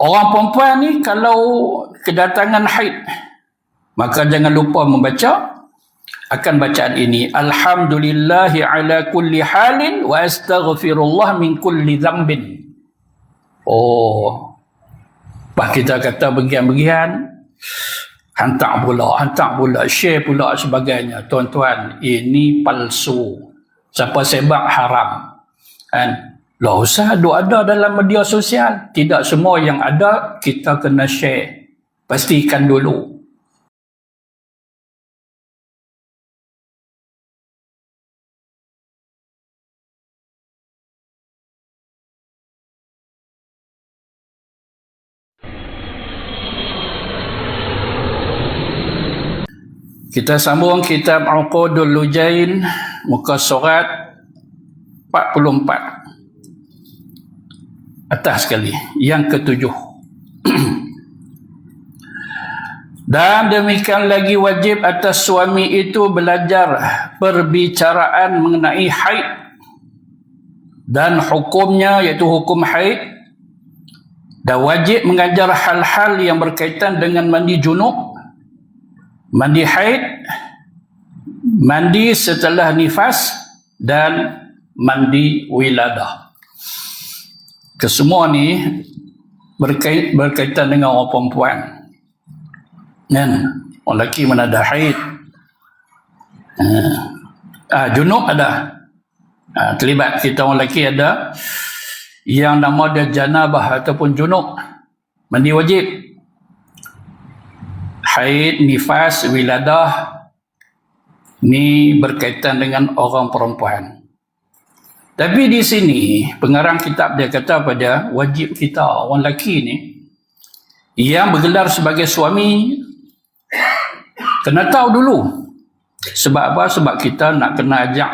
orang perempuan ni kalau kedatangan haid maka jangan lupa membaca akan bacaan ini alhamdulillahi ala kulli halin wa astaghfirullah min kulli dhanbin oh Pak kita kata bagian-bagian hantar pula, hantar pula, share pula sebagainya. Tuan-tuan, ini palsu. Siapa sebab haram. Kan? Lah usah ada ada dalam media sosial. Tidak semua yang ada kita kena share. Pastikan dulu. Kita sambung kitab Uqudul Lujain muka surat 44 atas sekali. Yang ketujuh. Dan demikian lagi wajib atas suami itu belajar perbicaraan mengenai haid. Dan hukumnya iaitu hukum haid dan wajib mengajar hal-hal yang berkaitan dengan mandi junub mandi haid, mandi setelah nifas dan mandi wiladah. Kesemua ni berkait, berkaitan dengan orang perempuan. Kan? Orang lelaki mana ada haid. Uh, ah, junub ada. Uh, terlibat kita orang lelaki ada yang nama dia janabah ataupun junub. Mandi wajib haid, nifas, wiladah ni berkaitan dengan orang perempuan. Tapi di sini pengarang kitab dia kata pada wajib kita orang lelaki ni yang bergelar sebagai suami kena tahu dulu. Sebab apa? Sebab kita nak kena ajak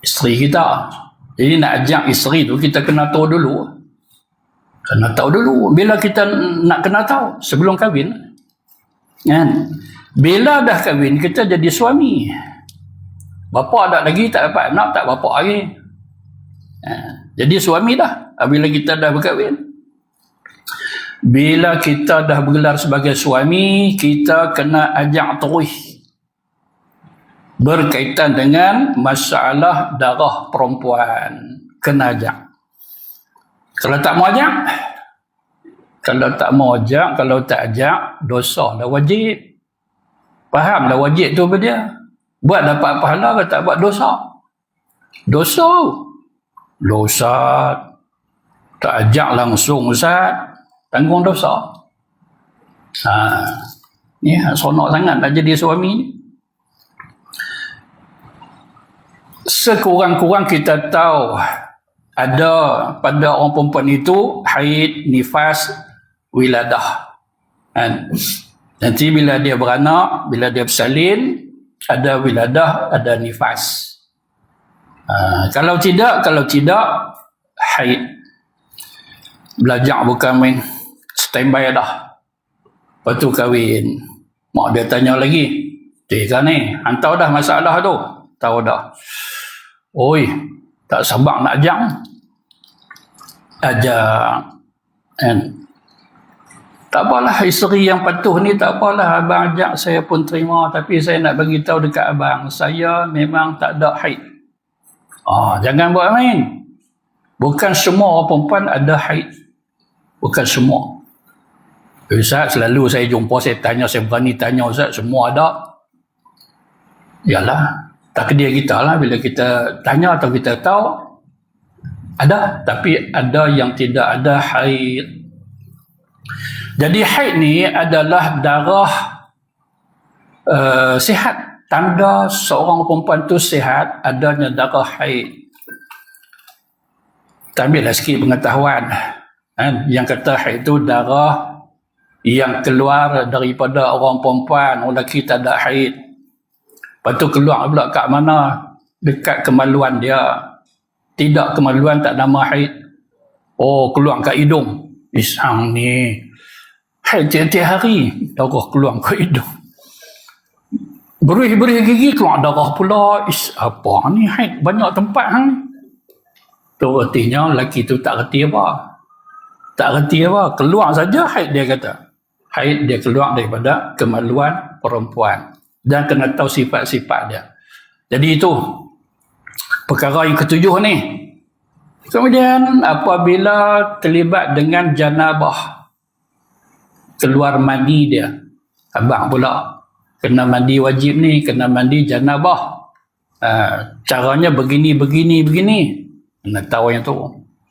isteri kita. Jadi nak ajak isteri tu kita kena tahu dulu. Kena tahu dulu. Bila kita nak kena tahu sebelum kahwin, Kan? Bila dah kahwin, kita jadi suami. Bapa ada lagi, tak dapat anak, tak bapa lagi. Ha. Jadi suami dah. Bila kita dah berkahwin. Bila kita dah bergelar sebagai suami, kita kena ajak terus. Berkaitan dengan masalah darah perempuan. Kena ajak. Kalau tak mau ajak, kalau tak mau ajak, kalau tak ajak, dosa dah wajib. Faham dah wajib tu apa dia? Buat dapat pahala ke tak buat dosa? Dosa. Dosa. Tak ajak langsung Ustaz. Tanggung dosa. Ha. Ni ya, sonok sangat nak jadi suami Sekurang-kurang kita tahu ada pada orang perempuan itu haid, nifas, wiladah. Kan? Nanti bila dia beranak, bila dia bersalin, ada wiladah, ada nifas. Ha, kalau tidak, kalau tidak, haid. Belajar bukan main standby dah. Lepas tu kahwin. Mak dia tanya lagi. Tiga ni, hantar dah masalah tu. Tahu dah. Oi, tak sabar nak ajak. Ajak. Kan? Tak apalah isteri yang patuh ni tak apalah abang ajak saya pun terima tapi saya nak bagi tahu dekat abang saya memang tak ada haid. Ah jangan buat main. Bukan semua perempuan ada haid. Bukan semua. Ustaz selalu saya jumpa saya tanya saya berani tanya Ustaz semua ada. Yalah takdir kita lah bila kita tanya atau kita tahu ada tapi ada yang tidak ada haid jadi haid ni adalah darah uh, sihat. Tanda seorang perempuan tu sihat adanya darah haid. Kita ambillah sikit pengetahuan. Kan? Yang kata haid tu darah yang keluar daripada orang perempuan. Orang lelaki tak ada haid. Lepas tu keluar pula kat mana? Dekat kemaluan dia. Tidak kemaluan tak nama haid. Oh keluar kat hidung. Isang ni haid tiap-tiap hari darah keluar ke hidung berih-berih gigi keluar darah pula Is, apa ni haid banyak tempat hang tu artinya lelaki tu tak reti apa Tak reti apa. Keluar saja haid dia kata. Haid dia keluar daripada kemaluan perempuan. Dan kena tahu sifat-sifat dia. Jadi itu perkara yang ketujuh ni. Kemudian apabila terlibat dengan janabah keluar mandi dia. Abang pula kena mandi wajib ni, kena mandi janabah. Uh, caranya begini, begini, begini. Kena tahu yang tu.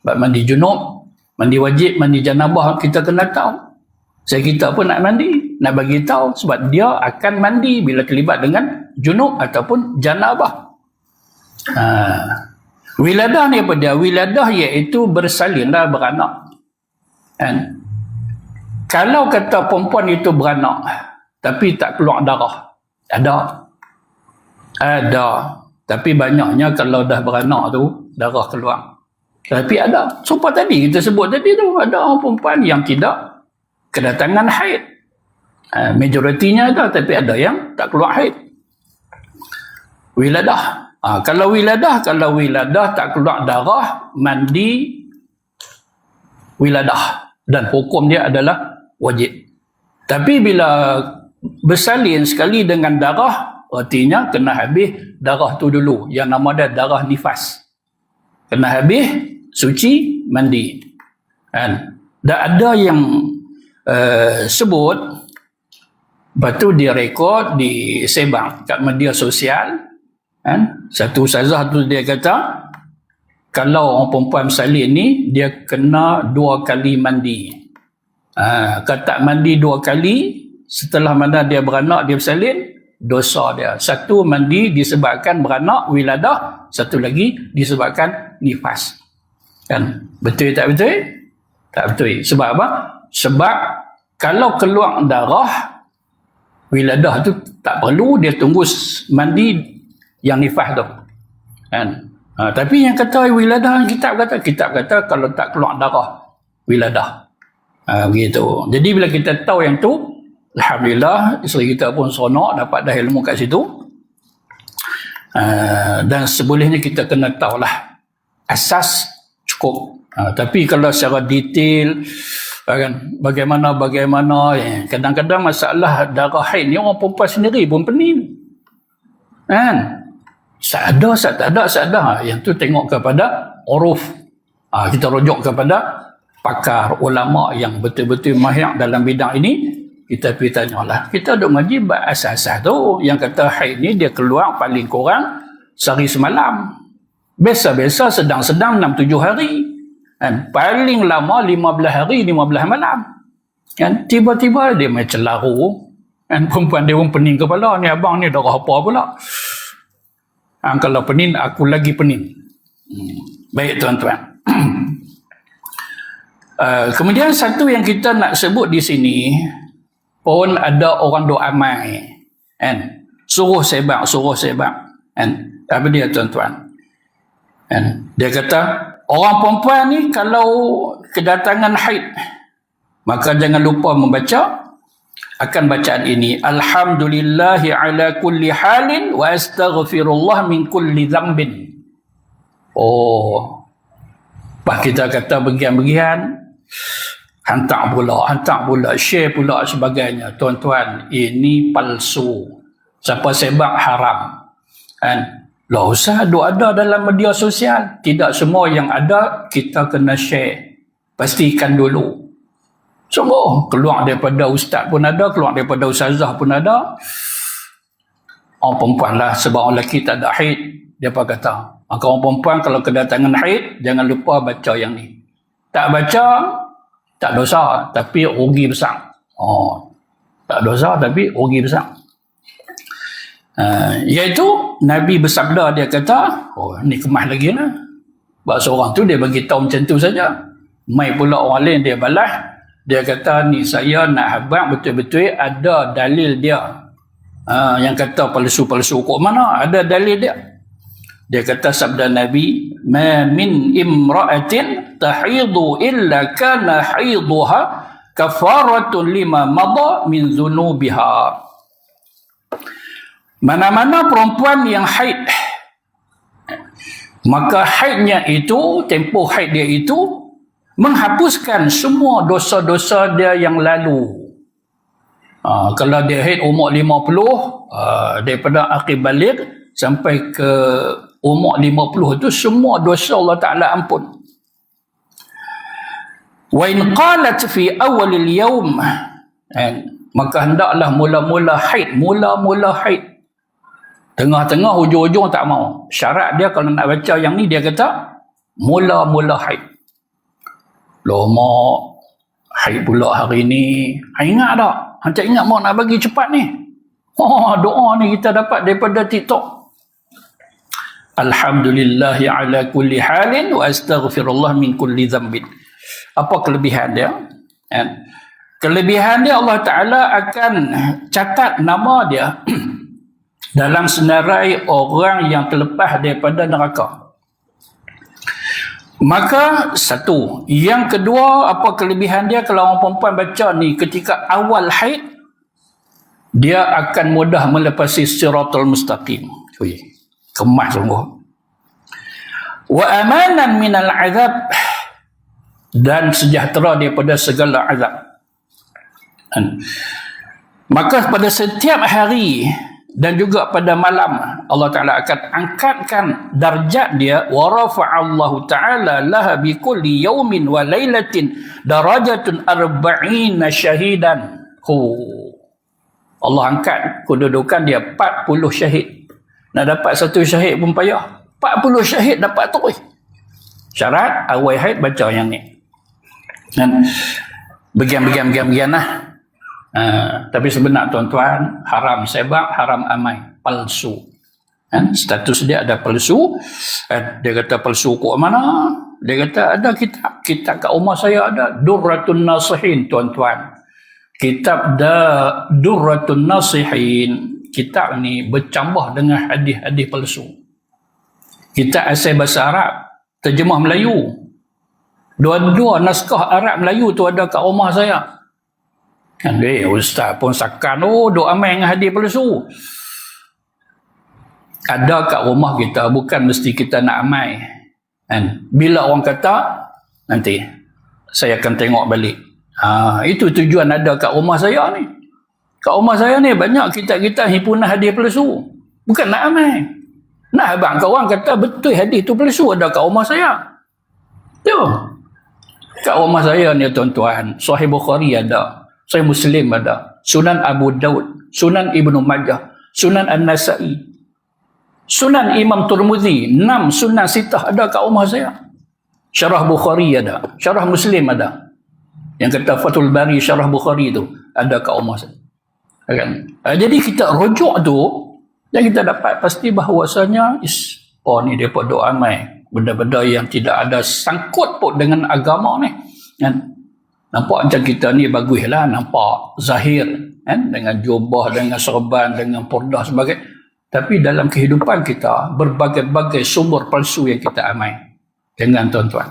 Sebab mandi junub, mandi wajib, mandi janabah kita kena tahu. Saya kita pun nak mandi, nak bagi tahu sebab dia akan mandi bila terlibat dengan junub ataupun janabah. Uh, Wiladah ni apa dia? Wiladah iaitu bersalin beranak. Kan? Kalau kata perempuan itu beranak, tapi tak keluar darah. Ada. Ada. Tapi banyaknya kalau dah beranak tu, darah keluar. Tapi ada. Sumpah tadi kita sebut tadi tu, ada orang perempuan yang tidak kedatangan haid. Uh, majoritinya ada, tapi ada yang tak keluar haid. Wiladah. Ha, kalau wiladah, kalau wiladah tak keluar darah, mandi wiladah. Dan hukum dia adalah wajib. Tapi bila bersalin sekali dengan darah, artinya kena habis darah tu dulu. Yang nama dia darah nifas. Kena habis, suci, mandi. Kan? Dan ada yang uh, sebut, lepas tu dia rekod di sebang kat media sosial, Kan? Satu ustazah tu dia kata, kalau orang perempuan bersalin ni, dia kena dua kali mandi. Ha, kalau tak mandi dua kali, setelah mana dia beranak, dia bersalin, dosa dia. Satu mandi disebabkan beranak, wiladah. Satu lagi disebabkan nifas. Kan? Betul tak betul? Tak betul. Sebab apa? Sebab kalau keluar darah, wiladah tu tak perlu, dia tunggu mandi yang nifah tu kan ha, tapi yang kata wiladah kitab kata kitab kata kalau tak keluar darah wiladah ha, begitu jadi bila kita tahu yang tu Alhamdulillah isteri kita pun seronok dapat dah ilmu kat situ ha, dan sebolehnya kita kena tahulah asas cukup ha, tapi kalau secara detail kan bagaimana bagaimana eh, kadang-kadang masalah darah haid ni orang perempuan sendiri pun pening kan tak ada, tak ada, tak ada. Yang tu tengok kepada uruf. Ha, kita rujuk kepada pakar ulama yang betul-betul mahir dalam bidang ini. Kita pergi tanya lah. Kita duduk ngaji asas-asas tu. Yang kata haid ni dia keluar paling kurang sehari semalam. Biasa-biasa sedang-sedang 6-7 hari. Kan? Paling lama 15 hari, 15 malam. Kan? Tiba-tiba dia macam laru. Kan? Perempuan dia pun pening kepala. Ni abang ni darah apa pula. Ha, kalau pening, aku lagi pening. Hmm. Baik tuan-tuan. uh, kemudian satu yang kita nak sebut di sini, pun ada orang doa mai. Kan? Suruh sebab, suruh sebab. Kan? Apa dia tuan-tuan? Kan? Dia kata, orang perempuan ni kalau kedatangan haid, maka jangan lupa membaca akan bacaan ini alhamdulillahi ala kulli halin wa astaghfirullah min kulli dhanbin oh pak kita kata bagian-bagian hantar pula hantar pula share pula sebagainya tuan-tuan ini palsu siapa sebab haram kan lah usah ada ada dalam media sosial tidak semua yang ada kita kena share pastikan dulu Sungguh, keluar daripada ustaz pun ada, keluar daripada ustazah pun ada. Orang perempuan lah, sebab orang lelaki tak ada haid. Dia apa kata? Maka orang perempuan kalau kedatangan haid, jangan lupa baca yang ni. Tak baca, tak dosa, tapi rugi besar. Oh, tak dosa, tapi rugi besar. Uh, iaitu, Nabi bersabda, dia kata, oh, ni kemah lagi lah. Sebab seorang tu, dia bagi tahu macam tu saja. Mai pula orang lain, dia balas, dia kata ni saya nak habang betul-betul ada dalil dia uh, yang kata palsu-palsu kok mana ada dalil dia dia kata sabda nabi ma min imra'atin tahidu illa kana haiduha kafaratun lima madha min dhunubiha mana-mana perempuan yang haid maka haidnya itu tempoh haid dia itu menghapuskan semua dosa-dosa dia yang lalu. Ha, kalau dia haid umur 50, uh, daripada akhir balik sampai ke umur 50 itu semua dosa Allah Ta'ala ampun. Wa in qalat fi awal al-yawm maka hendaklah mula-mula haid, mula-mula haid. Tengah-tengah hujung-hujung tak mau. Syarat dia kalau nak baca yang ni dia kata mula-mula haid. Lama haid pula hari ni. Ha, ingat tak? Hantar ingat mau nak bagi cepat ni. Oh, doa ni kita dapat daripada TikTok. Alhamdulillah ala kulli halin wa astaghfirullah min kulli dhanbin. Apa kelebihan dia? And kelebihan dia Allah Ta'ala akan catat nama dia dalam senarai orang yang terlepas daripada neraka. Maka satu. Yang kedua, apa kelebihan dia kalau orang perempuan baca ni ketika awal haid, dia akan mudah melepasi siratul mustaqim. Ui, kemas sungguh. Wa amanan minal azab dan sejahtera daripada segala azab. Maka pada setiap hari dan juga pada malam Allah Taala akan angkatkan darjat dia wa rafa'allahu taala laha bi kulli yawmin wa lailatin darajatun arba'ina syahidan oh. Allah angkat kedudukan dia 40 syahid nak dapat satu syahid pun payah. 40 syahid dapat tu syarat awal haid baca yang ni. Dan bagian-bagian-bagian lah. Uh, tapi sebenar tuan-tuan haram sebab haram amai. Palsu. Kan status dia ada palsu. Uh, dia kata palsu kok mana? Dia kata ada kitab kitab kat rumah saya ada durratun nasihin tuan-tuan. Kitab da durratun nasihin kitab ni bercampur dengan hadis-hadis palsu kitab asal bahasa Arab terjemah Melayu dua-dua naskah Arab Melayu tu ada kat rumah saya Kan dia, ustaz pun sakan, oh doa main dengan hadir palsu. Ada kat rumah kita, bukan mesti kita nak amai. Kan? Bila orang kata, nanti saya akan tengok balik. Ha, itu tujuan ada kat rumah saya ni. Kat rumah saya ni banyak kita-kita himpunan hadir palsu. Bukan nak amai. Nah abang kau orang kata betul hadis tu palsu ada kat rumah saya. Tu. Kat rumah saya ni tuan-tuan, Sahih Bukhari ada. Sahih Muslim ada, Sunan Abu Daud, Sunan Ibnu Majah, Sunan An-Nasai, Sunan Imam Turmuzi, enam Sunan Sitah ada kat rumah saya. Syarah Bukhari ada, Syarah Muslim ada. Yang kata Fathul Bari Syarah Bukhari tu ada kat rumah saya. Kan? Ah, jadi kita rujuk tu dan kita dapat pasti bahawasanya is oh ni dia doa mai benda-benda yang tidak ada sangkut pun dengan agama ni kan Nampak macam kita ni bagus lah. Nampak zahir. Kan? Dengan jubah, dengan serban, dengan pordah sebagai. Tapi dalam kehidupan kita, berbagai-bagai sumber palsu yang kita amai. Dengan tuan-tuan.